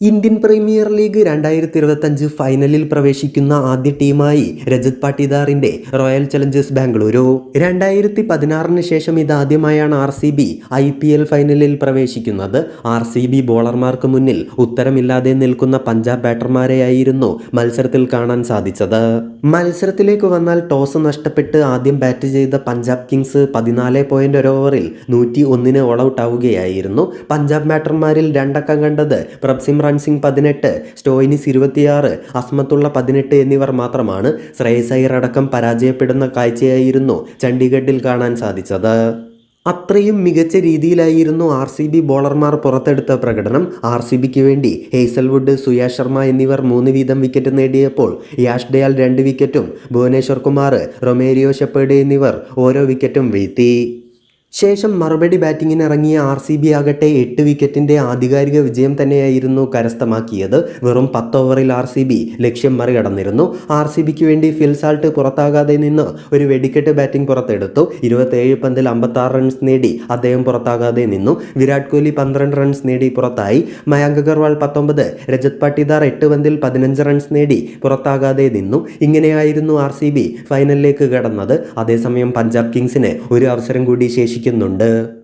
Indian premier league രണ്ടായിരത്തി ഇരുപത്തഞ്ച് ഫൈനലിൽ പ്രവേശിക്കുന്ന ആദ്യ ടീമായി രജത് പാട്ടിദാറിന്റെ റോയൽ ചലഞ്ചേഴ്സ് ബാംഗ്ലൂരു. രണ്ടായിരത്തി പതിനാറിന് ശേഷം ഇതാദ്യമായാണ് R C B I P L ഫൈനലിൽ പ്രവേശിക്കുന്നത്. ആർ സി ബി ബോളർമാർക്ക് മുന്നിൽ ഉത്തരമില്ലാതെ നിൽക്കുന്ന പഞ്ചാബ് ബാറ്റർമാരെയായിരുന്നു മത്സരത്തിൽ കാണാൻ സാധിച്ചത്. മത്സരത്തിലേക്ക് വന്നാൽ ടോസ് നഷ്ടപ്പെട്ട് ആദ്യം ബാറ്റ് ചെയ്ത പഞ്ചാബ് കിങ്സ് പതിനാല് പോയിന്റ് ഒരു ഓവറിൽ നൂറ്റി ഒന്നിന് ഓൾ ഔട്ട് ആവുകയായിരുന്നു പഞ്ചാബ് ബാറ്റർമാരിൽ രണ്ടക്കം കണ്ടത് പ്രഭ്സിംറാൻ സിംഗ് പതിനെട്ട് സ്റ്റോയിനിസ് ഇരുപത്തിയാറ് അസ്മത്തുള്ള പതിനെട്ട് എന്നിവർ മാത്രമാണ് ശ്രേയസ് അയ്യർ അടക്കം പരാജയപ്പെടുന്ന കാഴ്ചയായിരുന്നു ചണ്ഡീഗഡിൽ കാണാൻ സാധിച്ചത്. അത്രയും മികച്ച രീതിയിലായിരുന്നു ആർ സി ബി ബോളർമാർ പുറത്തെടുത്ത പ്രകടനം. ആർ സി ബിക്ക് വേണ്ടി ഹേസൽവുഡ് സുയാ ശർമ്മ എന്നിവർ മൂന്ന് വീതം വിക്കറ്റ് നേടിയപ്പോൾ യാഷ് ഡയാൽ രണ്ട് വിക്കറ്റും ഭുവനേശ്വർ കുമാർ റൊമേരിയോ ഷെപ്പേഡ് എന്നിവർ ഓരോ വിക്കറ്റും വീഴ്ത്തി. ശേഷം മറുപടി ബാറ്റിങ്ങിന് ഇറങ്ങിയ ആർ സി ബി ആകട്ടെ എട്ട് വിക്കറ്റിന്റെ ആധികാരിക വിജയം തന്നെയായിരുന്നു കരസ്ഥമാക്കിയത്. വെറും പത്ത് ഓവറിൽ ആർ സി ബി ലക്ഷ്യം മറികടന്നിരുന്നു. ആർ സി ബിക്ക് വേണ്ടി ഫിൽസാൾട്ട് പുറത്താകാതെ നിന്ന് ഒരു വെടിക്കെട്ട് ബാറ്റിംഗ് പുറത്തെടുത്തു. ഇരുപത്തേഴ് പന്തിൽ അമ്പത്താറ് റൺസ് നേടി അദ്ദേഹം പുറത്താകാതെ നിന്നു. വിരാട് കോഹ്ലി പന്ത്രണ്ട് റൺസ് നേടി പുറത്തായി. മയാങ്ക് അഗർവാൾ പത്തൊമ്പത് രജത് പാട്ടിദാർ എട്ട് പന്തിൽ പതിനഞ്ച് റൺസ് നേടി പുറത്താകാതെ നിന്നു. ഇങ്ങനെയായിരുന്നു ആർ സി ബി ഫൈനലിലേക്ക് കടന്നത്. അതേസമയം പഞ്ചാബ് കിങ്സിന് ഒരു അവസരം കൂടി ശേഷിക്കുന്നുണ്ട്